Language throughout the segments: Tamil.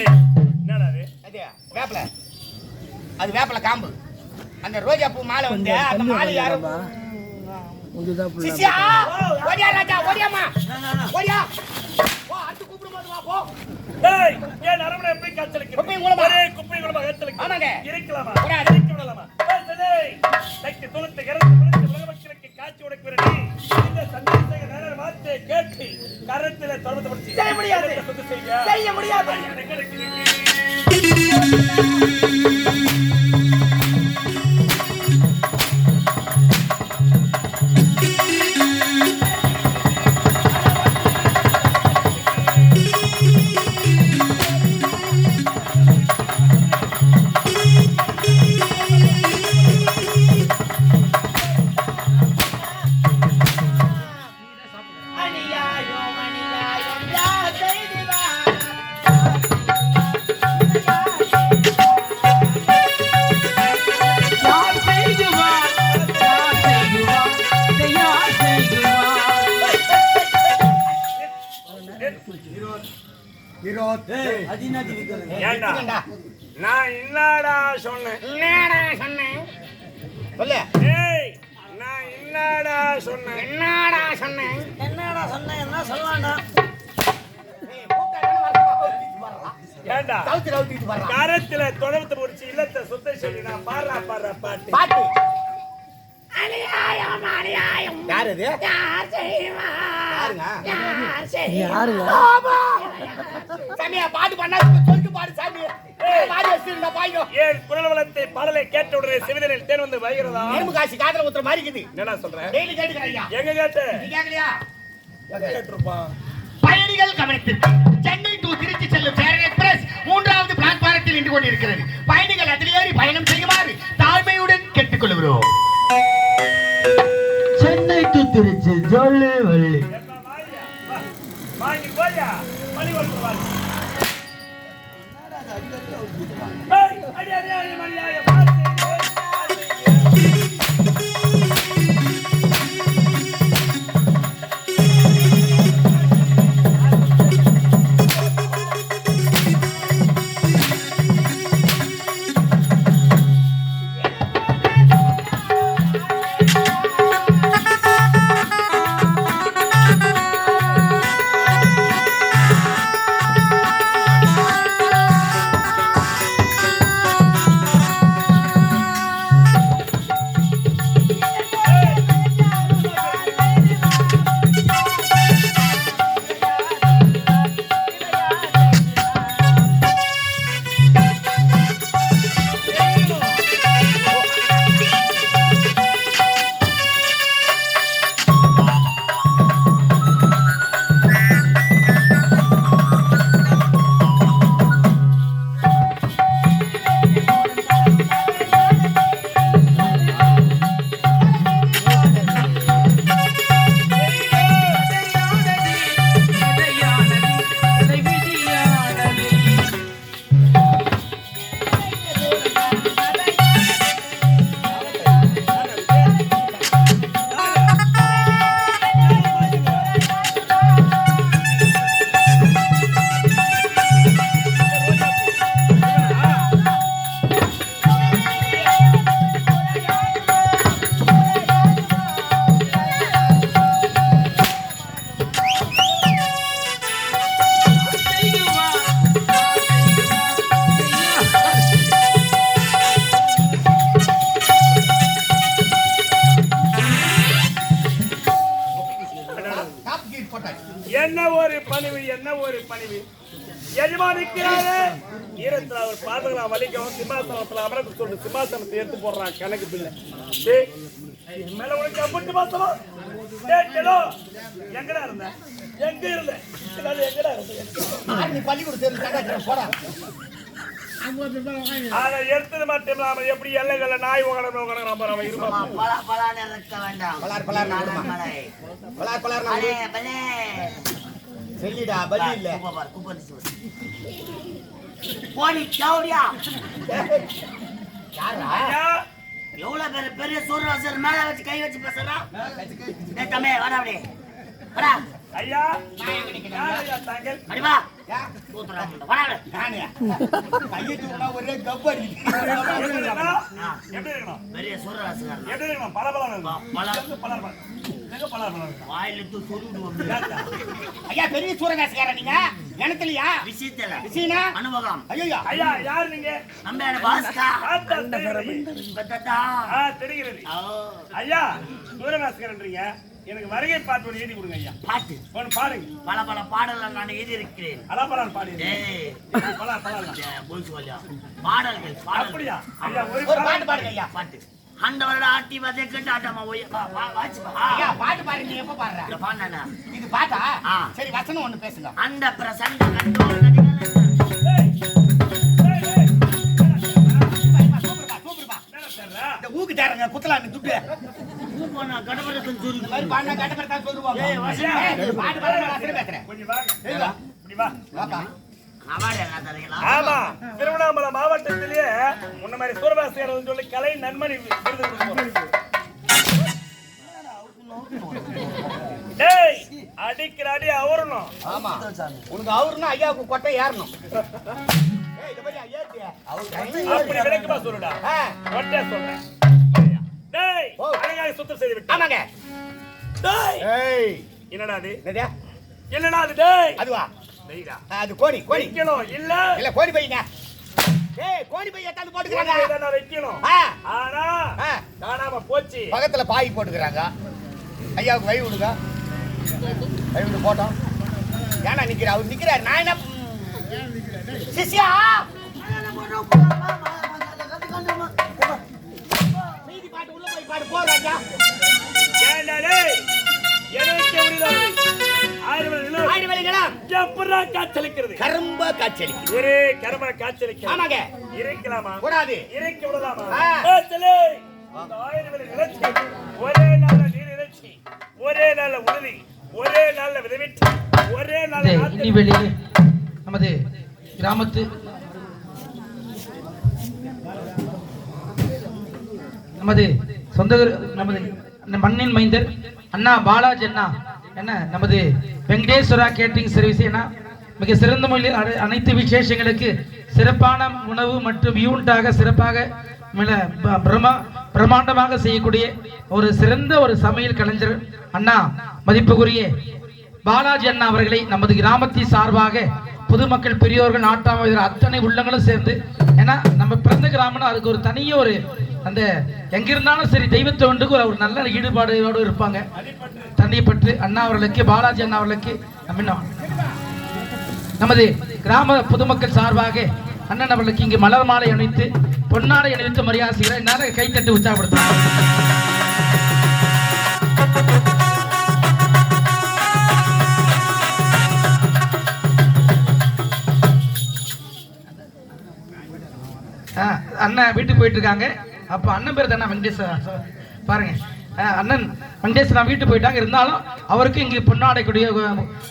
என்னடா அது அது வேப்பில. அது வேப்பில காம்பு. அந்த ரோஜா பூ மாலை வந்து அந்த மாலை யாரும் சிசியா ஓடியா ராஜா ஓடியாமா ஓடியா. போ அடுத்து கூப்பிடும் போது வா போ. டேய் ஏன் நரம்புல எப்படி காய்ச்சலுக்கு. குப்பை மூலமா? ஒரே குப்பை மூலமா காய்ச்சலுக்கு. ஆமாங்க. இருக்கலாமா. கூடாது. இருக்க விடலாமா? டேய், டேய் தைக்கு துளுத்து இறந்து விழுந்து உலக மக்களுக்கு காட்சி உடைக்கிற நீ இந்த சந்தேக வார்த்தையை கேட்டு கரத்தில தொடர்ந்து படிச்சு செய்ய முடியாது. செய்ய முடியாது. ஏன்டா நான் என்னடா சொன்னேன்? என்னடா சொன்னேன்? சொல்லு. ஏய் நான் என்னடா சொன்னேன்? என்னடா சொன்னேன்? என்னடா சொன்ன என்ன சொல்லலாம்டா வர்றா. கரத்துல தொடர்ந்து முடிச்சு இல்லத்தை சுத்த சொல்லி நான் பாடுறா பாடுற பாட்டு. பாட்டு. யார் அது யாருங்க? ஆமா. சாமியா பாட்டு பண்ணா சொல்லிட்டு பாடு சாமி. பாடி வச்சிருந்தா பாய்யோ ஏன் குரல் வளத்தை பாடலை கேட்ட உடனே சிவிதனில் தேன் வந்து வைகிறதா எறும்பு காசி காதுல ஊத்துற மாதிரி இருக்குது. என்னடா சொல்ற? டெய்லி கேட்டுக்கிறேன் ஐயா எங்க கேட்ட? நீ கேட்கலையா கேட்டிருப்பான் பயணிகள் கவனித்திற்கு சென்னை டு திருச்சி செல்லும் சேரன் எக்ஸ்பிரஸ் மூன்றாவது பிளாட்பாரத்தில் நின்று கொண்டிருக்கிறது. பயணிகள் அதில் ஏறி பயணம் செய்யுமாறு தாழ்மையுடன் கேட்டுக்கொள்கிறோம். சென்னை டு திருச்சி ஜொல்லி ஒரு பணிவு. எஜமானிக்கிறாரு ஈரத்தில் அவர் பாதங்களா வலிக்கவும் சிம்மாசனத்தில் அமரக்கு சொல்லி சிம்மாசனத்தை எடுத்து போடுறான். கணக்கு பிள்ளை டேய், என் மேல உனக்கு மாசமா எங்கடா இருந்த? எங்க இருந்த? இதனால எங்கடா இருந்த? நீ எடுத்தது மட்டும் இல்லாம எப்படி எல்லைகள்ல நாய் உகடம் உகடம் அவன் இருப்பான். பலார் பலார். பலார். பலார் பலே, பலே. சொல்லிடா பலி இல்ல. குப்பை பாரு, குப்பை அடிச்சு வச்சு. போடி ஐயா, எவ்வளவு பேர் பெரிய சூரியவாசர் மேல வச்சு கை வச்சு பேசுறா? தம்பி வாடா அப்படியே வாடா. ஐயா நான் ஒரே இருக்கணும் பெரிய சூரராசுகாரன் ஐயா பெரிய நீங்க எனத்துலயா விஷயத்துல விஷயனா அனுபவம் ஐயோ ஐயா யார் நீங்க நம்ம பாஸ்கா தெரிகிறது. ஐயா சூரநாஸ்கரன்றீங்க எனக்கு வருகை பாட்டு ஒன்று எழுதி கொடுங்க ஐயா. பாட்டு? ஒன்று பாடுங்க. பல பல பாடல்கள் நான் எழுதியிருக்கிறேன். அலாபலான் பாடி ஏய். பலா பலா பாடல்கள் அப்படியா? ஐயா ஒரு பாட்டு பாடுங்க ஐயா. பாட்டு அண்டவரோட ஆட்டி வதை கண்டு ஆட்டாமா ஓய் ஐயா பாட்டு பாருங்க நீ எப்ப பாடுற? இந்த பாண்டானா இது பாட்டா. சரி வசனம் ஒண்ணு பேசுங்க. அந்த சேர்றா? இந்த ஊக்கு தாருங்க குத்தலான்னு துட்டு. ஆமா திருவண்ணாமலை மாவட்டத்திலேயே முன்ன மாதிரி சூரபாசியர் சொல்லி கலை நன்மணி. டேய் அடிக்கிற அடி அவரணும் ஆமா. உனக்கு அவருன்னா ஐயாவுக்கு கொட்டை ஏறணும்? அப்படி விளக்கமா சொல்லுடா? ஆ, ஒட்டே சொல்றேன். அழகாக சுத்தம் செய்து விட்டு ஆமாங்க. என்னடா அது? என்னடா அது? டேய். அதுவா? அது கோழி கோழி. வைக்கணும் இல்ல. இல்ல கோழி பையங்க. ஏய் கோழி பைய எடுத்தாந்து போட்டுக்கிறாங்க. நான் வைக்கணும் ஆ, ஆனா ஆ, காணாம போச்சு. பக்கத்துல பாய் போட்டுக்கிறாங்க. ஐயாவுக்கு வழி விடுங்க வழி விடு போட்டோம். ஏன்னா நிக்கிற? அவர் நிக்கிறாரு. நான் என்ன சிஷ்யா! மீதி பாட்டு உள்ள போய் பாடு போ ராஜா ஏன்டா டேய் எனக்கு முடியல ஆயிரம் நிலம் ஆயிரம் வேலைங்களா எப்படா காய்ச்சலிக்கிறது கரும்ப காய்ச்சலி ஒரே கரும காய்ச்சலிக்கிறது ஆமாங்க. இறைக்கலாமா? கூடாது இறைக்க விடலாமா? ஆ. காய்ச்சலே. இந்த ஆயிரம் வேலை நிலச்சி ஒரே நாள்ல நீர் இறைச்சி. ஒரே நாள்ல உறுதி ஒரே நாள்ல விதவிட்டு ஒரே நாள்ல இனி வெளியே. நமது கிராமத்து நமது சொந்த ஊர், நமது மண்ணின் மைந்தர் அண்ணா பாலாஜ் அண்ணா என்ன நமது வெங்கடேஸ்வரா கேட்டரிங் சர்வீஸ் என்ன மிக சிறந்த மொழியில் அனைத்து விசேஷங்களுக்கு சிறப்பான உணவு மற்றும் யூனிட்டாக சிறப்பாக ப- பிரமா பிரம்மாண்டமாக செய்யக்கூடிய ஒரு சிறந்த ஒரு சமையல் கலைஞர் அண்ணா மதிப்புக்குரிய பாலாஜி அண்ணா அவர்களை நமது கிராமத்தின் சார்பாக பொதுமக்கள் பெரியோர்கள் நாட்டாம அத்தனை உள்ளங்களும் சேர்ந்து ஏன்னா நம்ம பிறந்த கிராமம்னா அதுக்கு ஒரு தனிய ஒரு அந்த எங்க இருந்தாலும் சரி தெய்வத்தை ஒன்றுக்கு ஒரு நல்ல ஈடுபாடோடு இருப்பாங்க. தண்ணியப்பட்டு அண்ணா அவர்களுக்கு பாலாஜி அண்ணா அவர்களுக்கு நமது கிராம பொதுமக்கள் சார்பாக அண்ணன் அவர்களுக்கு இங்கு மலர் மாலை அணிவித்து பொன்னாடை அணிவித்து மரியாதை செய்கிறார். என்னால் கைத்தட்டு உற்சாகப்படுத்தும் அண்ணன் வீட்டுக்கு போயிட்டு இருக்காங்க. அப்ப அண்ணன் பேர் தானே வெங்கடேஸ்வரா பாருங்க. ஆ, அண்ணன் வெங்கடேஸ்வரா வீட்டு போயிட்டாங்க. இருந்தாலும் அவருக்கு இங்கு பொன்னாடை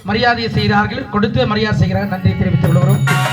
மரியாதையை செய்கிறார்கள் கொடுத்து மரியாதை செய்கிறார். நன்றி தெரிவித்துக் கொள்கிறோம்.